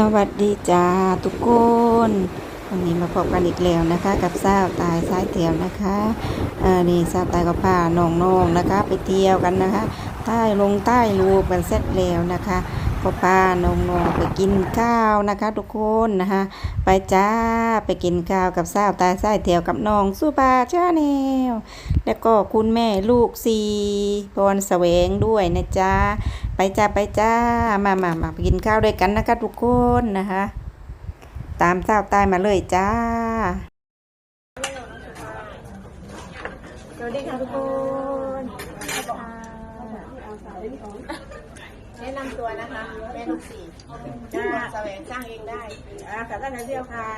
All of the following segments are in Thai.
สวัสดีจ้าทุกคน วันนี้มาพบกันอีกแล้วนะคะ กับสาวตายสายเถียวนะคะอ่านี่สาวตายก็พาน้องๆนะคะ ไปเที่ยวกันนะคะ ใต้ลงใต้รูปกันเสร็จแล้วนะคะ ก็พาน้องๆไปกินข้าวนะคะ ทุกคนนะคะไปจ้าไปกินข้าวกับสาวตายสายเที่ยวกับน้องสุภาชาแนลแล้วก็คุณแม่ลูกสีพรแสวงด้วยนะจ๊ะไปจ้าไปจ้ามามามาไปกินข้าวด้วยกันนะคะ ทุกคนนะคะ ตามสาวตายมาเลยจ้าสวัสดีค่ะทุกคน แนะนำตัวนะคะ แม่ลูกสี่จ้าแสวงสร้างเองได้อ่ากับท่านนายเที่ยวค่ะ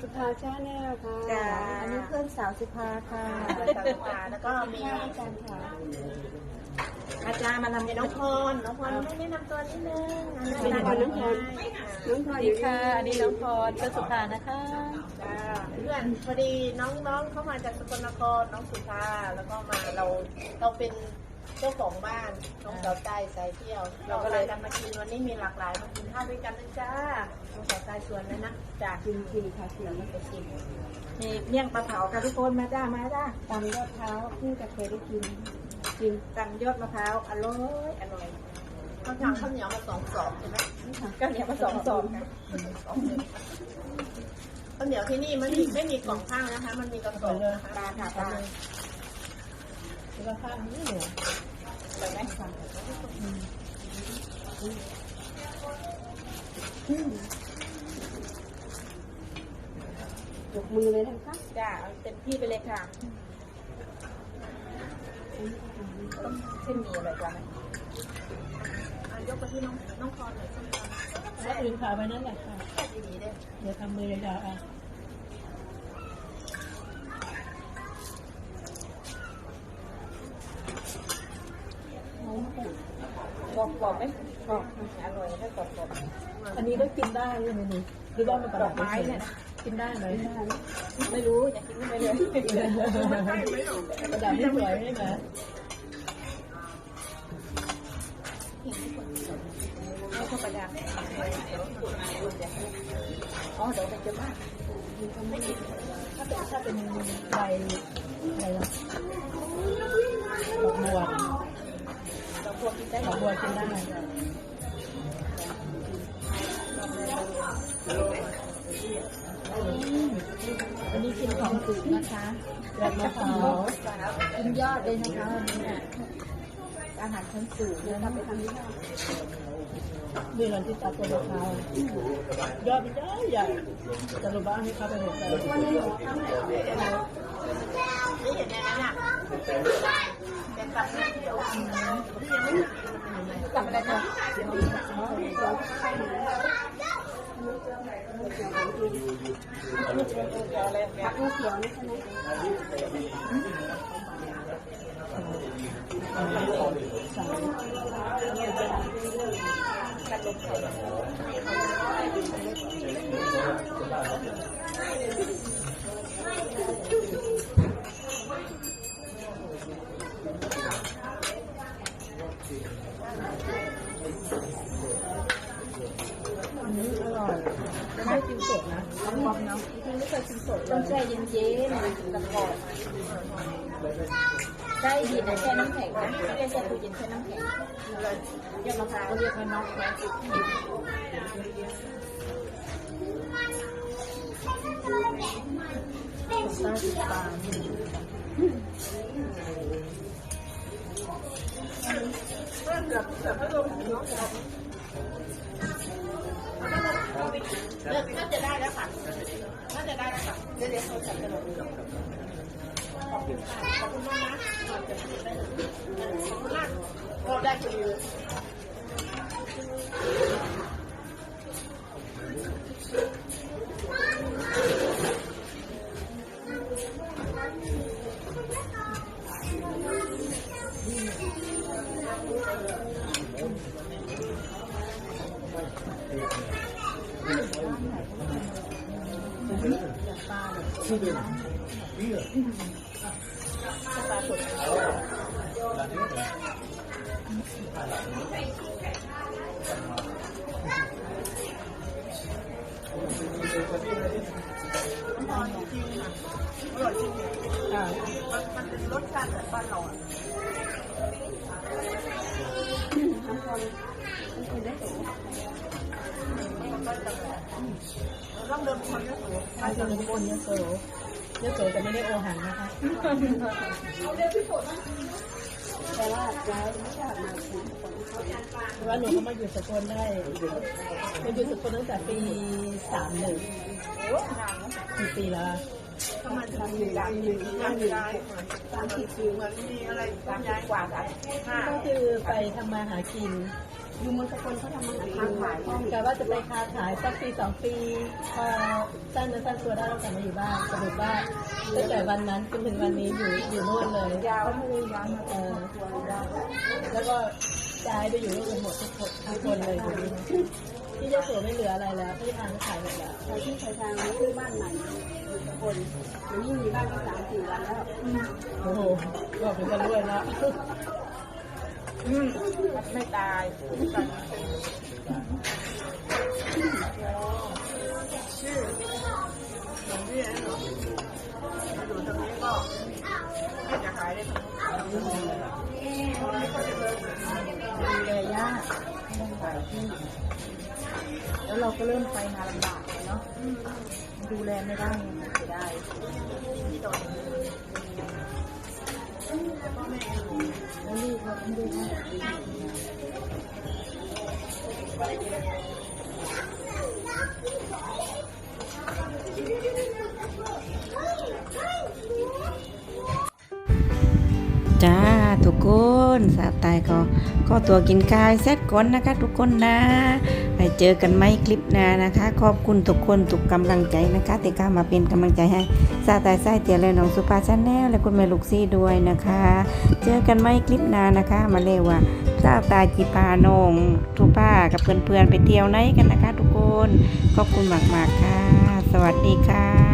สุภาชาแนลค่ะจ้าอันนี้เพื่อนสาวสุภาค่ะเพื่อนสาวค่ะแล้วก็มีอาจารย์ค่ะอาจารย์มานำน้องพรน้องพรไม่แนะนำตัวนิดนึงเป็นคนน้องพรน้องพรอยู่ค่ะ อันนี้น้องพรเพื่อนสุภานะคะ จ้าเพื่อนพอดีน้องๆเข้ามาจากสกลนครน้องสุภาแล้วก็มาเราเราเป็น เจ้าของบ้านน้องสาวใต้สายเที่ยว เราก็เลยนำมากินวันนี้มีหลากหลายมากินข้าวด้วยกันนะจ้าน้องสาวใต้ชวนเลยนะจ้ากินกินค่ะเสียงไปชิมมีเมี่ยงปลาเผาค่ะทุกคนมาจ้ามาจ้าตามยอดเท้าเพิ่งจะเคยได้กินกินกันยอดมะพร้าวอร่อยอร่อยข้าวเหนียวข้าวเหนียวมาสองสอบใช่ไหมข้าวเหนียวมาสองสอบค่ะสองหนึ่งข้าวเหนียวที่นี่มันมีไม่มีกล่องข้าวนะคะ มันมีกระสอบนะคะปลาค่ะปลา แล้วข้างนี้เหรอไปไหมค่ะยกมือเลยนะคะจ้าเอาเต็มที่ไปเลยค่ะ ต้องเส้นหมี่อะไรกันนะยกไปที่น้องน้องคอนหน่อยส้มตำแล้วอื่นขาไปนั่นแหละค่ะแค่ดีๆได้เดี๋ยวทำมือยา วๆอะบอกบอกไหมบอกอร่อยถ้ากรอบกรอบอันนี้ก็กินได้ใช่ไหมนี่หรือว่ามันประดดัอบกไม้เนี่ยกินได้ไหมไม่รู้อยากกินไม่เลยประดับที่สวยใช่ไหมไม่ธรรมดาอ๋อเดี๋ยวไปเจอบ้านถ้าเป็นถ้าเป็นใบอะไรนะ เราพวกกินได้ดอกบัวกินได้วันนี้กินของสูงนะคะยอดมะพร้าวกินยอดเลยนะคะวันนี้เนี่ยอาหารชั้นสูงเลยนะไปทำที่บ้านนี่เราที่ตัดตัวมะพร้าวยอดมันใหญ่ใหญ่จะรู้บ้างให้เขาไปหมดเลยนี่อย่างนี้นะเป็นตับเขีย วที่ยัง ไม่ตับอะไรนะผักลูกเขียวนี่ใช่ไหมไม่กินสดต้องแช่เย็นๆแล้วก็ใช่ดีนะแช่น้ำแข็งนะไม่ได้แช่ตู้เย็นแช่น้ำแข็งยอดมะพร้าวเขาเรียกว่าน็อกแมสน่า จะได้แล้วค่ะน่าจะได้แล้วค่ะเดี๋ยวเดี๋ยวเขาจัดกันเลยขอบคุณค่ะขอบคุณมากนะขอบคุณมากก็ได้พอดีเลย อพอจริงๆค่ะอร่อยจริงอ่าๆมันมันเป็นรสชาติแบบบ้านเราอะเรา ต้องเดินคนเยอะสูงอาจจะเป็นคนเยอะโสเยอะโสแต่ไม่ได้โอหังนะคะแต่ว่าย้ายไม่ได้มาถึงคนเพราะว่าหนูก็มาอยู่สกลได้มาอยู่สกลตั้งแต่ปีสามหนึ่งกี่ปีแล้ว อะทำไมถึงมีการมีการย้ายเหมือนสามสิบปีเหมือนมีอะไรการย้ายกว่ากันก็คือไปทำมาหากินอยู่เมืองสกลเขาทำอาหารขายกะว่าจะไปค้าขายสักปีสองปีพอสร้างเนื้อสร้างตัวได้แล้วกลับมาอยู่บ้านสรุปว่าตั้งแต่วันนั้นจนถึงวันนี้อยู่อยู่โน่นเลยยาวไม่ได้ย้ายมาเออแล้วก็ย้ายไปอยู่โน่นกันหมดทุกคนทุกคนเลยทีนี้ที่เจ้าสัวไม่เหลืออะไรแล้วที่ทางขายหมดแล้วที่ใครทางซื้อบ้านใหม่ อยู่สกลเดี๋ยวนี้มีบ้านที่สามสี่หลังแล้ว โอ้โหบอกเป็นกันรวยแล้วอืมไม่ตายชื่อหลวงพี่เนาะมาดูตรงนี้ก็ไม่จะขายได้ทั้งหมดดูแลยากไม่ต้องไปที่ แล้วเราก็เริ่มไปมาลำบากเนาะ ดูแลไม่ได้ไม่ได้แล้วลูกเราไม่ได้จ้าทุกคนสาวตายก็ก็ตัวกินกายเสร็จก่อนนะคะ ทุกคนนะ เจอกันไหมคลิปหน้านะคะ ขอบคุณทุกคนทุกกำลังใจนะคะที่เข้ามาเป็นกำลังใจให้ซาตายไส้เตียเลยน้องสุภาชาแนลและคุณแม่ลูกซี่ด้วยนะคะ เจอกันไหมคลิปหน้านะคะ มาเร็วว่าซาตาจีพาน้องทุป้ากับเพื่อนๆไปเที่ยวไหนกันนะคะ ทุกคน ขอบคุณมากๆค่ะ สวัสดีค่ะ